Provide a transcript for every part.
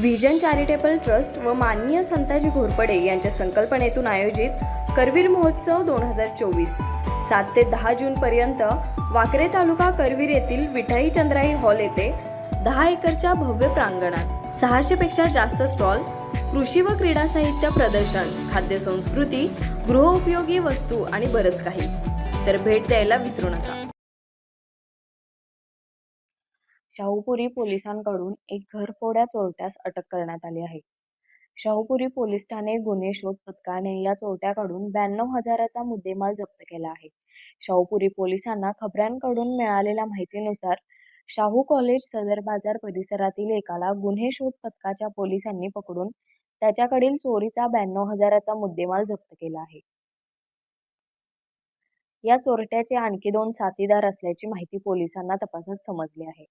Vision charitable trust व माननीय संताजी घोरपडे यांच्या संकल्पनेतून आयोजित करवीर महोत्सव दोन हजार चोवीस. सात ते दहा जूनपर्यंत वाकरे तालुका करवीर येथील विठाई चंद्राई हॉल येथे दहा एकरच्या भव्य प्रांगणात सहाशेपेक्षा जास्त स्टॉल कृषी व क्रीडा साहित्य प्रदर्शन खाद्य संस्कृती गृहउपयोगी वस्तू आणि बरंच काही. तर भेट द्यायला विसरू नका. शाहूपुरी पोलिसांकडून एक घरफोड्या चोरट्यास अटक करण्यात आली आहे. शाहूपुरी पोलीस ठाणे गुन्हे शोध पथकाने या चोरट्याकडून ब्याण्णव हजाराचा मुद्देमाल जप्त केला आहे. शाहूपुरी पोलिसांना खबऱ्यांकडून मिळालेल्या माहितीनुसार शाहू कॉलेज सदर बाजार परिसरातील एकाला गुन्हे शोध पथकाच्या पोलिसांनी पकडून त्याच्याकडील चोरीचा ब्याण्णव हजाराचा मुद्देमाल जप्त केला आहे. या चोरट्याचे आणखी दोन साथीदार असल्याची माहिती पोलिसांना तपासात समजली आहे.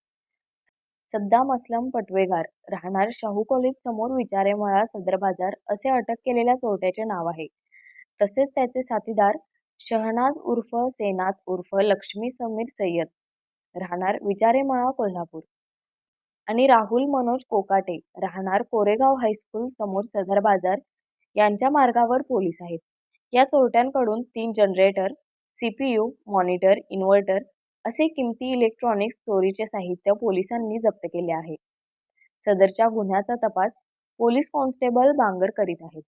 सद्दाम असलम पटवेगार राहणार शाहू कॉलेज समोर विचारेमळा सदर बाजार असे अटक केलेल्या चोरट्याचे नाव आहे. तसेच त्याचे साथीदार शहनाज उर्फ सेनात उर्फ लक्ष्मी समीर सय्यद राहणार विचारेमळा कोल्हापूर आणि राहुल मनोज कोकाटे राहणार कोरेगाव हायस्कूल समोर सदर बाजार यांच्या मार्गावर पोलीस आहेत. या चोरट्यांकडून तीन जनरेटर, सीपीयू, मॉनिटर, इन्व्हर्टर असे किमती इलेक्ट्रॉनिक्स चोरीचे साहित्य पोलिसांनी जप्त केले आहे. सदरच्या गुन्ह्याचा तपास पोलीस कॉन्स्टेबल बांगर करीत आहेत.